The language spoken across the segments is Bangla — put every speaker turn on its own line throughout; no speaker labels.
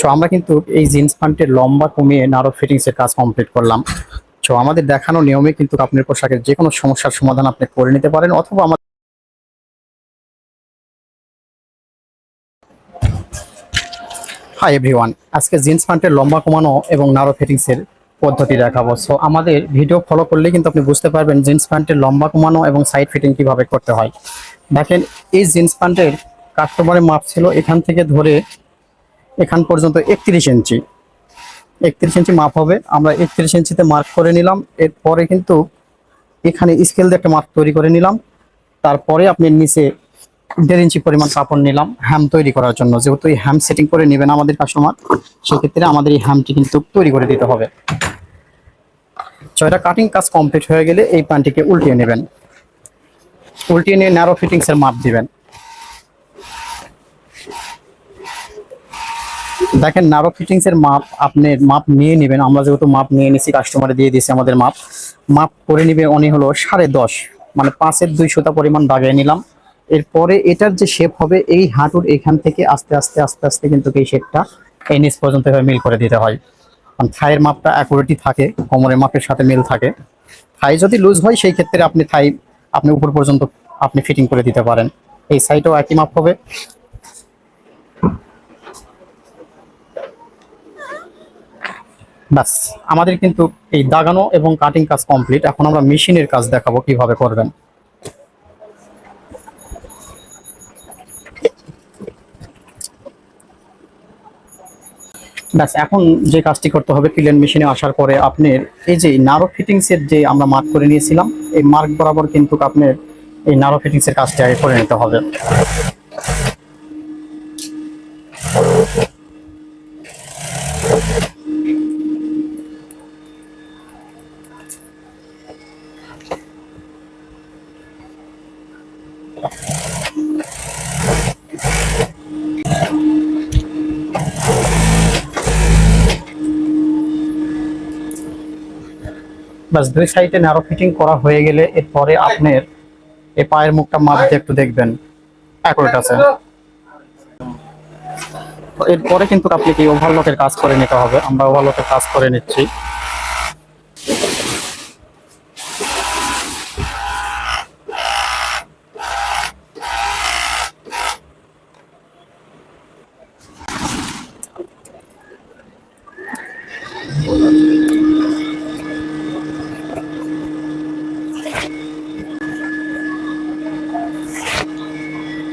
তো আমরা কিন্তু এই জিন্স প্যান্টের লম্বা কমিয়ে নারো ফিটিংস এর কাজ কমপ্লিট করলাম। তো আমাদের দেখানো নিয়মে কিন্তু আপনার পোশাকের যে কোনো সমস্যার সমাধান আপনি করে নিতে পারেন অথবা আমাদের হাই এভরিওয়ান আজকে জিন্স প্যান্টের লম্বা কমানো এবং নারো ফিটিংস এর পদ্ধতি দেখাবো। সো আমাদের ভিডিও ফলো করলে কিন্তু আপনি বুঝতে পারবেন জিন্স প্যান্টের লম্বা কমানো এবং সাইড ফিটিং কীভাবে করতে হয়। দেখেন, এই জিন্স প্যান্টের কাস্টমারের মাপ ছিল এখান থেকে ধরে এখান পর্যন্ত একত্রিশ ইঞ্চি। একত্রিশ ইঞ্চি মাপ হবে। আমরা একত্রিশ ইঞ্চিতে মার্ক করে নিলাম। এরপরে কিন্তু এখানে স্কেল দিয়ে একটা মাপ তৈরি করে নিলাম। তারপরে আপনি নিচে দেড় ইঞ্চি পরিমাণ কাপড় নিলাম হ্যাম তৈরি করার জন্য। যেহেতু এই হ্যাম সেটিং করে নেবেন আমাদের কাস্টমার সেক্ষেত্রে আমাদের এই হ্যামটি কিন্তু তৈরি করে দিতে হবে। ছয়টা কাটিং কাজ কমপ্লিট হয়ে গেলে এই প্যান্টটিকে উল্টিয়ে নেবেন। উল্টিয়ে নিয়ে ন্যারো ফিটিংসের মাপ দিবেন। দেখেন নারো ফিটিংস এর মাপ আপনি মাপ নিয়ে নেবেন। আমরা যেহেতু মাপ নিয়ে নিছি কাস্টমারে দিয়ে দিয়েছি আমাদের মাপ। মাপ করে নিবে উনি হলো সাড়ে দশ মানে পাঁচের দুই সুতা পরিমাণ দাগিয়ে নিলাম। এরপরে এটার যে শেপ হবে, এই হাঁটুর এখান থেকে আস্তে আস্তে আস্তে আস্তে কিন্তু এই শেপটা নিচ পর্যন্ত এভাবে মিল করে দিতে হয়। কারণ থাইয়ের মাপটা অ্যাকুরেটই থাকে, কোমরের মাপের সাথে মিল থাকে। থাই যদি লুজ হয়, সেই ক্ষেত্রে আপনি থাই, আপনি উপর পর্যন্ত আপনি ফিটিং করে দিতে পারেন। এই সাইডও একই মাপ হবে। ব্যাস, আমাদের কিন্তু এই দাগানো এবং কাটিং কাজ কমপ্লিট এখন আমরা মেশিনের কাজ দেখাবো কীভাবে করবেন। ব্যাস, এখন যে কাজটি করতে হবে পিলেন মেশিনে আসার পরে আপনার এই যে নারো ফিটিংস এর যে আমরা মার্ক করে নিয়েছিলাম, এই মার্ক বরাবর কিন্তু আপনার এই নারো ফিটিংস এর কাজটি আগে করে নিতে হবে। ব্যাস, দুই সাইডে ন্যারো ফিটিং করা হয়ে গেলে এরপরে আপনার এই পায়ের মুখটা মাপ দিয়ে একটু দেখবেন। অ্যাকুরেট আছে। এরপরে কিন্তু আপনি কি ওভারলকের কাজ করে নিতে হবে? আমরা ওভারলকের কাজ করে নিচ্ছি।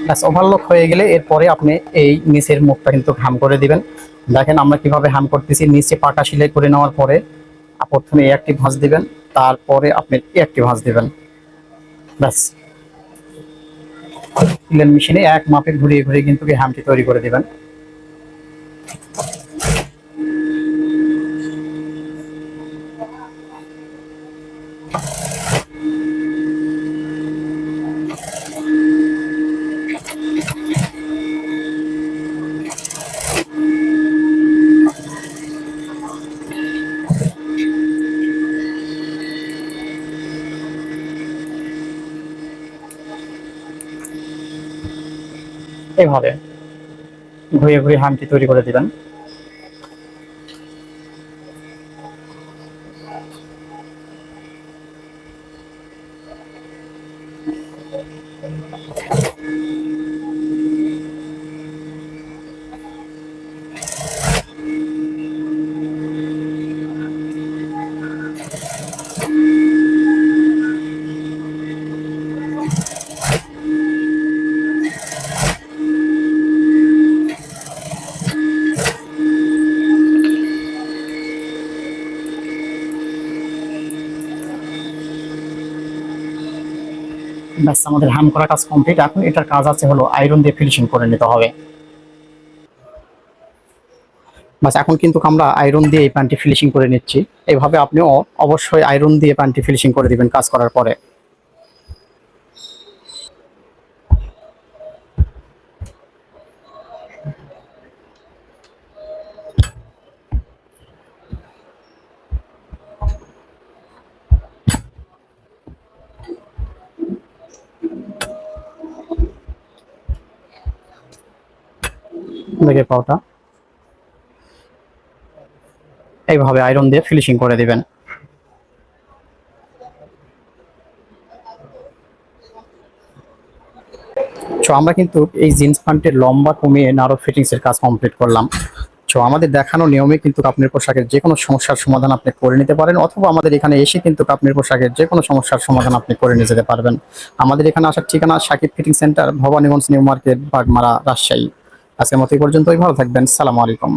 ব্যাস ওভারলক হয়ে গেলে এরপরে আপনি এই নিচের মুখটা কিন্তু ঘাম করে দিবেন। দেখেন আমরা কীভাবে হ্যাম করতেছি। নিচে পাকা সিলাই করে নেওয়ার পরে প্রথমে একটি ভাঁজ দিবেন, তারপরে আপনি একটি ভাঁজ দিবেন। ব্যাস। মেশিনে এক মাপে ঘুরিয়ে ঘুরিয়ে কিন্তু হ্যামটি তৈরি করে দিবেন। এইভাবে ঘুরে ঘুরিয়ে হামটি তৈরি করে দিবেন। ব্যাস, আমাদের হ্যাম করা কাজ কমপ্লিট এখন এটার কাজ আছে হলো আয়রন দিয়ে ফিনিশিং করে নিতে হবে। বাস এখন কিন্তু আমরা আয়রন দিয়ে এই প্যান্টটি ফিনিশিং করে নিচ্ছি। এইভাবে আপনিও অবশ্যই আয়রন দিয়ে প্যান্টটি ফিনিশিং করে দিবেন কাজ করার পরে। দেখে পাওটা। এইভাবে আয়রন দিয়ে ফিনিশিং করে দিবেন। তো আমরা কিন্তু এই জিন্স প্যান্টের লম্বা কমিয়ে নারো ফিটিংস এর কাজ কমপ্লিট করলাম। তো আমাদের দেখানো নিয়মে কিন্তু আপনার পোশাকের যে কোনো সমস্যার সমাধান আপনি করে নিতে পারেন, অথবা আমাদের এখানে এসে কিন্তু আপনার পোশাকের যে কোনো সমস্যার সমাধান আপনি করে নিয়ে যেতে পারবেন। আমাদের এখানে আসার ঠিকানা Sakib fitting centre Bhabaniganj, new market, Bagmara, Rajshahi. আজকের মতো এই পর্যন্তই ভালো থাকবেন সালামু আলাইকুম।